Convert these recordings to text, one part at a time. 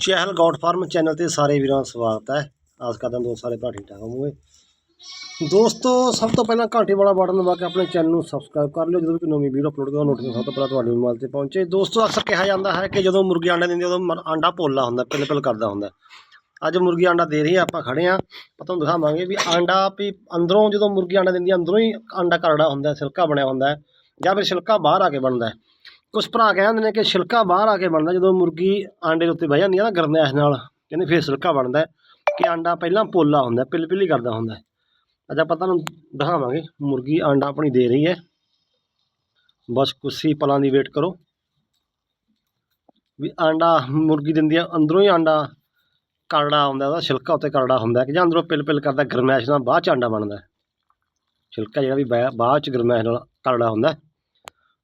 ਚਹਿਲ ਗੌਡ farm channel ਤੇ ਸਾਰੇ ਵੀਰਾਂ ਦਾ ਸਵਾਗਤ ਹੈ। ਆਸ ਕਰਦਾ ਦੋਸਤ ਸਾਰੇ ਭਰਾ ਠੀਕ ਠਾਕ ਹੋਵੋਗੇ। ਦੋਸਤੋ, ਸਭ ਤੋਂ ਪਹਿਲਾਂ ਘੰਟੀ ਵਾਲਾ ਬਟਨ ਦਬਾ ਕੇ ਆਪਣੇ ਚੈਨਲ ਨੂੰ ਸਬਸਕ੍ਰਾਈਬ ਕਰ ਲਿਓ। ਜਦੋਂ ਵੀ ਨਵੀਂ ਵੀਡੀਓ ਅਪਲੋਡ ਕਰਾਂ ਨੋਟੀਫਿਕੇਸ਼ਨ ਸਭ ਤੋਂ ਪਹਿਲਾਂ ਤੁਹਾਡੇ ਮੋਬਾਈਲ ਤੇ ਪਹੁੰਚੇ। ਦੋਸਤੋ, ਅਕਸਰ ਕਿਹਾ ਜਾਂਦਾ ਹੈ ਕਿ ਜਦੋਂ ਮੁਰਗੀ ਆਂਡਾ ਦਿੰਦੀ ਉਦੋਂ ਮਰ- ਆਂਡਾ ਪੋਲਾ ਹੁੰਦਾ ਪਿਲ ਪਿਲ ਕਰਦਾ ਹੁੰਦਾ। ਅੱਜ ਮੁਰਗੀ ਆਂਡਾ ਦੇ ਰਹੀ ਹੈ, ਆਪਾਂ ਖੜੇ ਆ ਆਪਾਂ ਤੁਹਾਨੂੰ ਦਿਖਾਵਾਂਗੇ ਵੀ ਆਂਡਾ ਵੀ ਅੰਦਰੋਂ ਜਦੋਂ ਮੁਰਗੀ ਆਂਡਾ ਦਿੰਦੀ ਹੈ ਅੰਦਰੋਂ ਹੀ ਆਂਡਾ ਕਰੜਾ ਹੁੰਦਾ, ਸਿਲਕਾ ਬਣਿਆ ਹੁੰਦਾ ਜਾਂ ਫਿਰ ਸਿਲਕਾ ਬਾਹਰ ਆ ਕੇ ਬਣਦਾ ਕੁਝ ਭਰਾ ਕਹਿੰਦੇ ਨੇ ਕਿ ਛਿਲਕਾ ਬਾਹਰ ਆ ਕੇ ਬਣਦਾ ਜਦੋਂ ਮੁਰਗੀ ਆਂਡੇ ਦੇ ਉੱਤੇ ਬਹਿ ਜਾਂਦੀ ਹੈ ਨਾ ਗਰਮੈਸ਼ ਨਾਲ, ਕਹਿੰਦੇ ਫਿਰ ਛਿਲਕਾ ਬਣਦਾ ਕਿ ਆਂਡਾ ਪਹਿਲਾਂ ਪੋਲਾ ਹੁੰਦਾ ਪਿਲ ਪਿਲ ਹੀ ਕਰਦਾ ਹੁੰਦਾ ਅੱਜ ਆਪਾਂ ਤੁਹਾਨੂੰ ਦਿਖਾਵਾਂਗੇ, ਮੁਰਗੀ ਆਂਡਾ ਆਪਣੀ ਦੇ ਰਹੀ ਹੈ। ਬਸ ਕੁਛ ਹੀ ਪਲਾਂ ਦੀ ਵੇਟ ਕਰੋ। ਵੀ ਆਂਡਾ ਮੁਰਗੀ ਦਿੰਦੀ ਆ, ਅੰਦਰੋਂ ਹੀ ਆਂਡਾ ਕਰੜਾ ਹੁੰਦਾ, ਉਹਦਾ ਛਿਲਕਾ ਉੱਤੇ ਕਰੜਾ ਹੁੰਦਾ ਕਿ ਜਾਂ ਅੰਦਰੋਂ ਪਿਲ ਪਿਲ ਕਰਦਾ ਗਰਮੈਸ਼ ਨਾਲ ਬਾਅਦ ਚ ਆਂਡਾ ਬਣਦਾ ਛਿਲਕਾ ਜਿਹੜਾ ਵੀ ਬਾ- ਬਾਅਦ ਚ ਗਰਮੈਸ਼ ਨਾਲ ਕਰੜਾ ਹੁੰਦਾ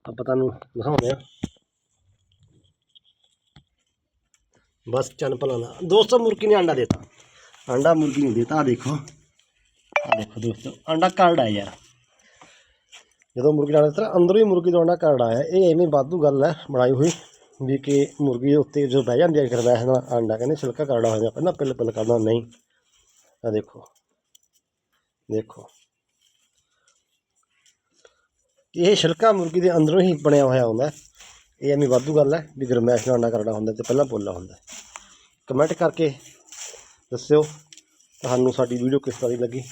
ਆਪਾਂ ਤੁਹਾਨੂੰ ਦਿਖਾਉਂਦੇ ਆ ਬਸ ਚੰਨ ਭਲਾ ਦਾ ਦੋਸਤੋ, ਮੁਰਗੀ ਨੇ ਆਂਡਾ ਦੇਤਾ। ਆਂਡਾ ਮੁਰਗੀ ਨੇ ਦੇਤਾ ਆ ਦੇਖੋ। ਆ ਦੇਖੋ ਦੋਸਤੋ ਆਂਡਾ ਕਰੜਾ ਹੈ ਯਾਰ। ਜਦੋਂ ਮੁਰਗੀ ਨਾਲ ਇਸ ਤਰ੍ਹਾਂ ਅੰਦਰੋਂ ਹੀ ਮੁਰਗੀ ਦਾ ਆਂਡਾ ਕਰੜਾ ਆਇਆ, ਇਹ ਐਵੇਂ ਵਾਧੂ ਗੱਲ ਹੈ ਬਣਾਈ ਹੋਈ ਵੀ ਕਿ ਮੁਰਗੀ ਦੇ ਉੱਤੇ ਜੋ ਬਹਿ ਜਾਂਦੀ ਹੈ ਗਰਮੈਸ਼ ਨਾਲ ਆਂਡਾ ਕਹਿੰਦੇ ਛਿਲਕਾ ਕਰੜਾ ਹੋ ਜਾਂਦਾ ਪਹਿਲਾਂ ਪਿੱਲ ਪਿੱਲ ਕਰਦਾ ਨਹੀਂ। ਆ ਦੇਖੋ। ਦੇਖੋ। ਇਹ ਛਿਲਕਾ ਮੁਰਗੀ ਦੇ ਅੰਦਰੋਂ ਹੀ ਬਣਿਆ ਹੋਇਆ ਹੁੰਦਾ ਇਹ ਐਵੇਂ ਵਾਧੂ ਗੱਲ ਹੈ ਵੀ ਗਰਮੈਸ਼ ਨਾਲ ਆਂਡਾ ਕਰੜਾ ਹੁੰਦਾ ਤੇ ਪਹਿਲਾਂ ਬੋਲਣਾ ਹੁੰਦਾ ਕਮੈਂਟ ਕਰਕੇ ਦੱਸਿਓ ਤੁਹਾਨੂੰ ਸਾਡੀ ਵੀਡੀਓ ਕਿਸ ਤਰ੍ਹਾਂ ਦੀ ਲੱਗੀ।